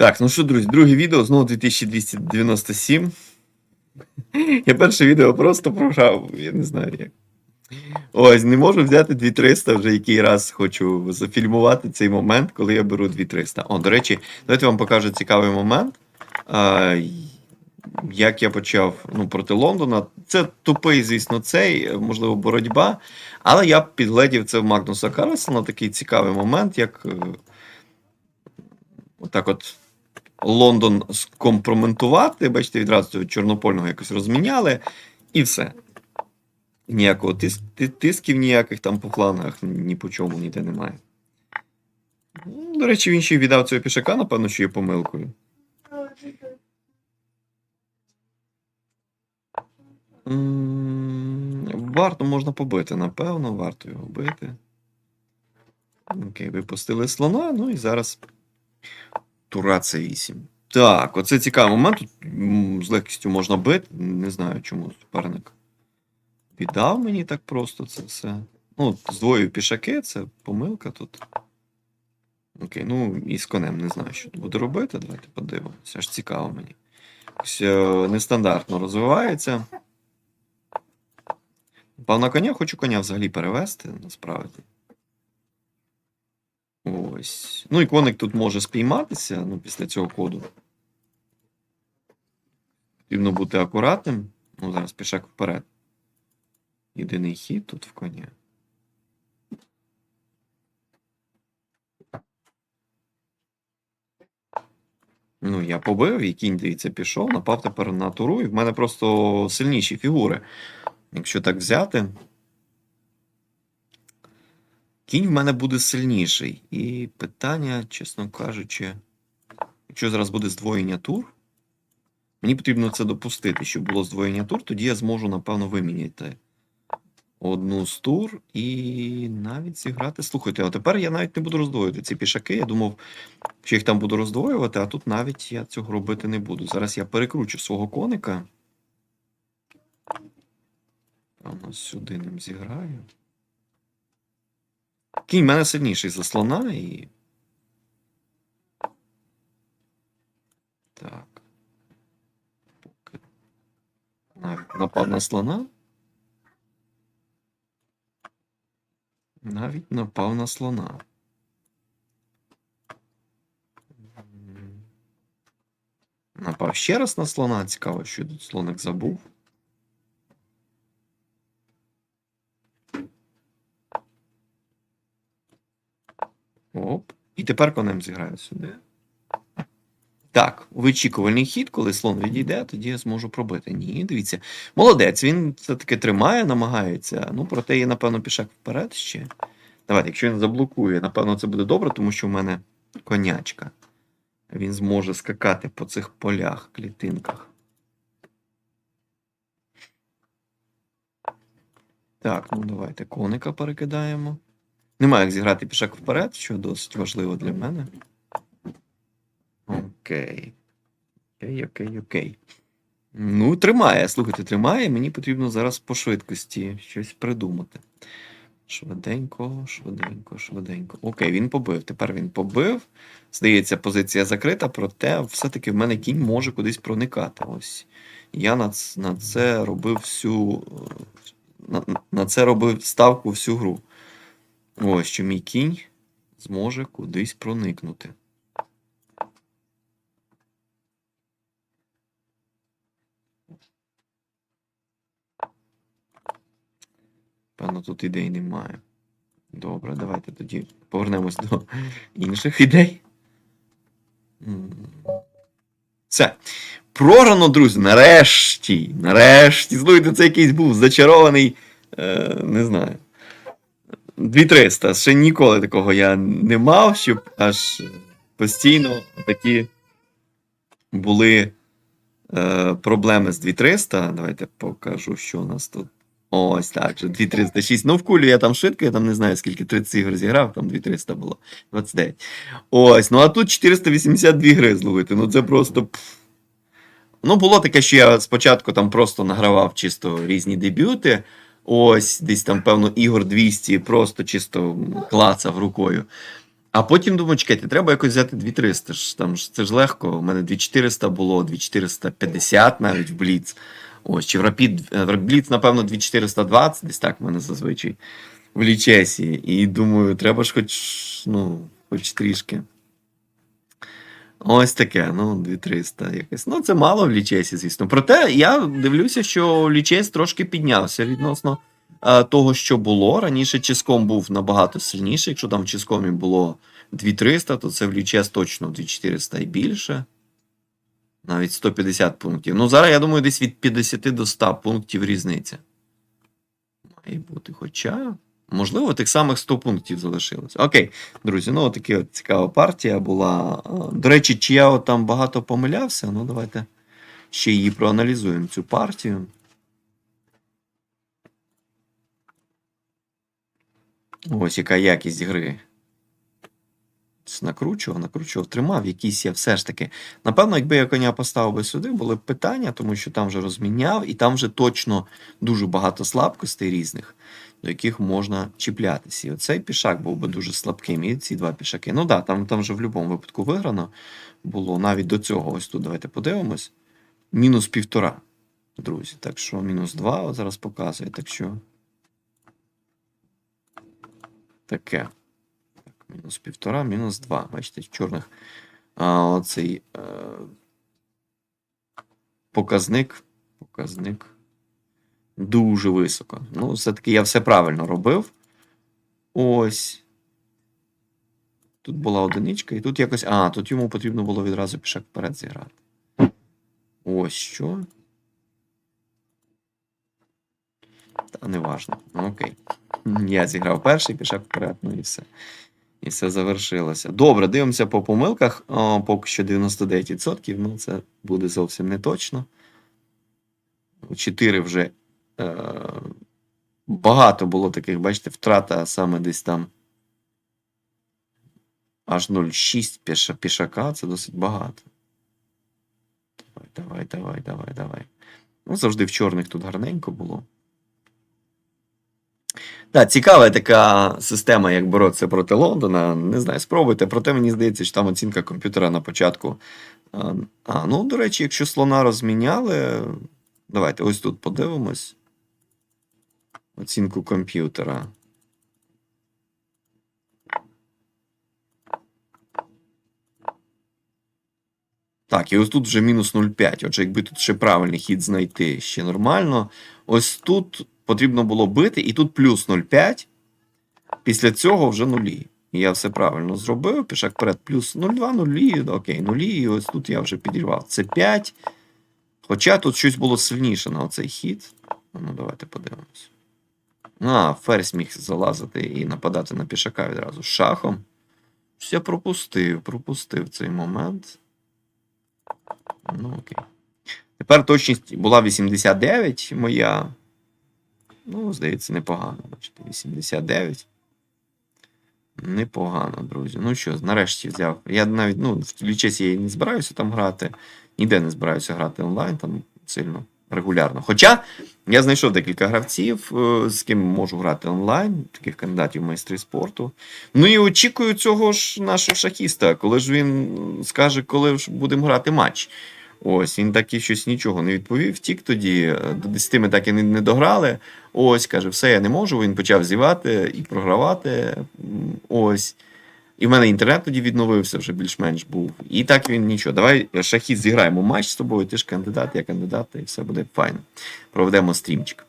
Так, ну що, друзі, друге відео, знову 2297. Я перше відео просто програв, я не знаю як. Ось, не можу взяти 2300, вже який раз хочу зафільмувати цей момент, коли я беру 2300. О, до речі, давайте вам покажу цікавий момент. А, як я почав ну, проти Лондона. Це тупий, звісно, цей, можливо, боротьба. Але я підгледів це в Магнуса Карлсона, такий цікавий момент, як е, отак от Лондон скомпроментувати. Бачите, відразу чорнопольного якось розміняли, і все. Ніякого тис, тисків ніяких там по флангах ні по чому ніде немає. Ну, До речі, він ще й віддав цього пішака, напевно, що є помилкою. Варто можна побити, напевно, варто його бити. Окей, випустили слона, ну і зараз Тура С8. Так, оце цікавий момент. Тут з легкістю можна бити. Не знаю, чому суперник віддав мені так просто це все. Ну, здвоїв пішаки, це помилка тут. Окей, ну і з конем не знаю, що тут буду робити. Давайте подивимося. Аж цікаво мені. Якось, е, нестандартно розвивається. Пав на коня, хочу коня взагалі перевести, насправді. Ось. Ну і коник тут може спійматися ну, після цього коду. Потрібно бути акуратним. Ну, зараз пішак вперед. Єдиний хід тут в коня. Ну, я побив, і кінь, дивіться, пішов, напав тепер на туру, і в мене просто сильніші фігури. Якщо так взяти. Кінь в мене буде сильніший. І питання, чесно кажучи, якщо зараз буде здвоєння тур, мені потрібно це допустити, щоб було здвоєння тур, тоді я зможу, напевно, виміняти одну з тур і навіть зіграти. Слухайте, а тепер я навіть не буду роздвоювати ці пішаки. Я думав, що їх там буду роздвоювати, а тут навіть я цього робити не буду. Зараз я перекручу свого коника. Сюди ним зіграю. Кінь в мене сильніший за слона і. Так. Поки. Напав на слона. Навіть напав на слона. Напав ще раз на слона. Цікаво, що тут слоник забув. Оп. І тепер конем зіграю сюди. Так, вичікувальний хід, коли слон відійде, тоді я зможу пробити. Ні, дивіться. Молодець, він все-таки тримає, намагається. Ну, проте є, напевно, пішак вперед ще. Давайте, якщо він заблокує, напевно, це буде добре, тому що в мене конячка. Він зможе скакати по цих полях, клітинках. Так, ну давайте коника перекидаємо. Немає як зіграти пішак вперед, що досить важливо для мене. Окей. Окей, окей, окей. Ну, тримає, слухайте, тримає. Мені потрібно зараз по швидкості щось придумати. Швиденько, швиденько, швиденько. Окей, він побив. Тепер він побив. Здається, позиція закрита, проте все-таки в мене кінь може кудись проникати. Ось. Я на, на це робив всю. На, на це робив ставку всю гру. Ось що мій кінь зможе кудись проникнути. Певно, тут ідей немає. Добре, давайте тоді повернемось до інших ідей. Все. Програно, друзі, нарешті. Нарешті. Слухайте, це якийсь був зачарований. Е, не знаю. 2300. Ще ніколи такого я не мав, щоб аж постійно такі були е, проблеми з 2300. Давайте покажу, що у нас тут. Ось так, же 2306. Ну, в кулі я там швидко, я там не знаю, скільки 30 ігор зіграв, там 2300 було. 29. Ось, ну а тут 482 гри зловити. Ну це просто. Ну, було таке, що я спочатку там просто награвав чисто різні дебюти. Ось, десь там, певно, ігор 200, просто чисто клацав рукою. А потім думаю, чекайте, треба якось взяти 2300. ж, Там ж це ж легко. У мене 2400 було, 2450 навіть в Бліц. Ось, чи в Rapid, в Бліц, напевно, 2420, десь так в мене зазвичай в лічесі. І думаю, треба ж хоч, ну, хоч трішки. Ось таке, ну, 2300 якось. Ну, це мало в лічесі, звісно. Проте я дивлюся, що лічес трошки піднявся відносно е, того, що було. Раніше Ческом був набагато сильніший. Якщо там в Ческомі було 2300, то це в лічес точно 2400 і більше. Навіть 150 пунктів. Ну, зараз, я думаю, десь від 50 до 100 пунктів різниця. Має бути. Хоча, можливо, тих самих 100 пунктів залишилось. Окей, друзі, ну така от цікава партія була. До речі, чи я от там багато помилявся? Ну, давайте ще її проаналізуємо, цю партію. Ось яка якість гри. Накручував, накручував, тримав. Якісь я все ж таки. Напевно, якби я коня поставив би сюди, були б питання, тому що там вже розміняв, і там вже точно дуже багато слабкостей різних, до яких можна чіплятися. І оцей пішак був би дуже слабким. І ці два пішаки. Ну да, там, там вже в будь-якому випадку виграно було. Навіть до цього. Ось тут давайте подивимось. Мінус півтора, друзі. Так що мінус два зараз показує. Так що. Таке. Мінус півтора, мінус два. Бачите, в чорних. А, оцей е, показник. Показник. Дуже високо. Ну, все-таки я все правильно робив. Ось. Тут була одиничка, і тут якось. А, тут йому потрібно було відразу пішак вперед зіграти. Ось що. Та не важно. Ну, окей. Я зіграв перший, пішак вперед, ну і все. І все завершилося. Добре, дивимося по помилках. О, поки що 99%. Ну, це буде зовсім не точно. 4 вже е, багато було таких, бачите, втрата саме десь там. Аж 0,6 піша, пішака це досить багато. Давай, давай, давай, давай, давай. Ну, завжди в чорних тут гарненько було. Так, цікава така система, як боротися проти Лондона. Не знаю, спробуйте. Проте мені здається, що там оцінка комп'ютера на початку. А, а, ну, до речі, якщо слона розміняли. Давайте ось тут подивимось. Оцінку комп'ютера. Так, і ось тут вже мінус 0,5. Отже, якби тут ще правильний хід знайти ще нормально. Ось тут потрібно було бити, і тут плюс 0,5. Після цього вже нулі. Я все правильно зробив. Пішак вперед, плюс 0,2, нулі. Окей, нулі. І ось тут я вже підірвав. Це 5. Хоча тут щось було сильніше на оцей хід. Ну, давайте подивимось. А, ферзь міг залазити і нападати на пішака відразу шахом. Щось я пропустив, пропустив цей момент. Ну, окей. Тепер точність була 89 моя. Ну, здається, непогано. Бачите, 89. Непогано, друзі. Ну що, нарешті взяв. Я навіть, ну, в лічесі я не збираюся там грати. Ніде не збираюся грати онлайн там сильно регулярно. Хоча я знайшов декілька гравців, е, з ким можу грати онлайн, таких кандидатів в майстри спорту. Ну і очікую цього ж нашого шахіста, коли ж він скаже, коли ж будемо грати матч. Ось, він так і щось нічого не відповів. Втік тоді, е, до 10 ми так і не, дограли. Ось, каже, все, я не можу. Він почав зівати і програвати. Ось. І в мене інтернет тоді відновився, вже більш-менш був. І так він нічого. Давай шахіт зіграємо матч з тобою. Ти ж кандидат, я кандидат, і все буде файно. Проведемо стрімчик.